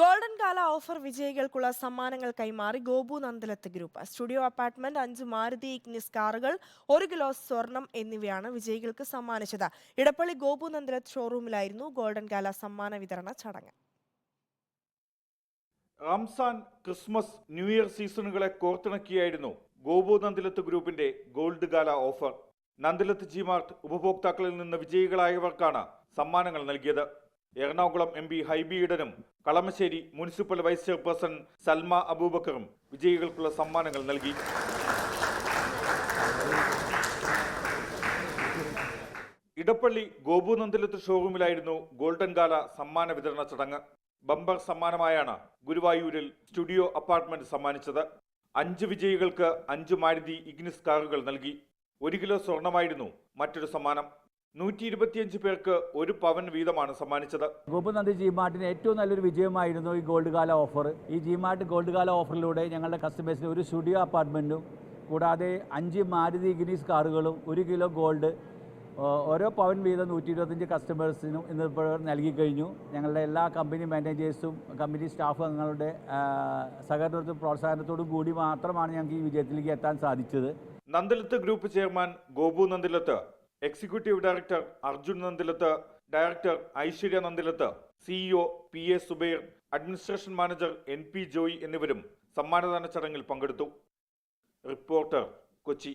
Golden കാല offer വിജയികൾക്കുള്ള സമ്മാനങ്ങൾ കൈമാറി Gopu Nandalath group. Studio apartment അഞ്ച് മാരുതി ഇഗ്നിസ് കാറുകൾ ഒരു കിലോ സ്വർണം എന്നിവയാണ് വിജയികൾക്ക് സമ്മാനിച്ചത്. ഇടപ്പള്ളി ഗോപു നന്ദലത്ത് ഷോറൂമിലായിരുന്നു ഗോൾഡൻ കാല സമ്മാന വിതരണ ചടങ്ങ്. റംസാൻ ക്രിസ്മസ് ന്യൂ ഇയർ സീസണുകളെ കോർത്തിണക്കിയായിരുന്നു ഗോപു നന്ദലത്ത് ഗ്രൂപ്പിന്റെ ഗോൾഡ് കാല ഓഫർ. നന്ദിലത്ത് ജിമാർട്ട് ഉപഭോക്താക്കളിൽ നിന്ന് വിജയികളായവർക്കാണ് സമ്മാനങ്ങൾ നൽകിയത്. Ernakulam M P Hibi Kalamassery municipal vice chairperson Salma അബൂബക്കറും വിജയികൾക്കുള്ള സമ്മാനങ്ങൾ നൽകി. ഇടപ്പള്ളി ഗോപുനന്ദലത്ത് ഷോറൂമിലായിരുന്നു ഗോൾഡൻ ഗാല സമ്മാന വിതരണ ചടങ്ങ്. ബമ്പർ സമ്മാനമായാണ് ഗുരുവായൂരിൽ സ്റ്റുഡിയോ അപ്പാർട്ട്മെന്റ് സമ്മാനിച്ചത്. അഞ്ച് വിജയികൾക്ക് അഞ്ച് മാരുതി ഇഗ്നിസ് കാറുകൾ നൽകി. ഒരു കിലോ സ്വർണമായിരുന്നു മറ്റൊരു സമ്മാനം. നൂറ്റി ഇരുപത്തിയഞ്ച് പേർക്ക് ഒരു പവൻ വീതമാണ് സമ്മാനിച്ചത്. ഗോപുനന്ദി ജി മാർട്ടിന് ഏറ്റവും നല്ലൊരു വിജയമായിരുന്നു ഈ ഗോൾഡ് കാല ഓഫർ. ഈ ജി മാർട്ട് ഗോൾഡ് കാല ഓഫറിലൂടെ ഞങ്ങളുടെ കസ്റ്റമേഴ്സിന് ഒരു സ്റ്റുഡിയോ അപ്പാർട്ട്മെന്റും കൂടാതെ അഞ്ച് മാരുതി ഗിനീസ് കാറുകളും ഒരു കിലോ ഗോൾഡ് ഓരോ പവൻ വീതം നൂറ്റി ഇരുപത്തഞ്ച് കസ്റ്റമേഴ്സിനും ഇന്നിപ്പോൾ നൽകി കഴിഞ്ഞു. ഞങ്ങളുടെ എല്ലാ കമ്പനി മാനേജേഴ്സും കമ്പനി സ്റ്റാഫ് അംഗങ്ങളുടെ ആ, സഹകരണത്തോടും പ്രോത്സാഹനത്തോടും കൂടി മാത്രമാണ് ഞങ്ങൾക്ക് ഈ വിജയത്തിലേക്ക് എത്താൻ സാധിച്ചത്. Nandilath group chairman Gopu Nandilath executive director Arjun Nandilath director Aishwarya Nandilath CEO P A Zubair administration manager N P Joy എന്നിവരും സമ്മാനദാന ചടങ്ങിൽ പങ്കെടുത്തു. റിപ്പോർട്ടർ കൊച്ചി.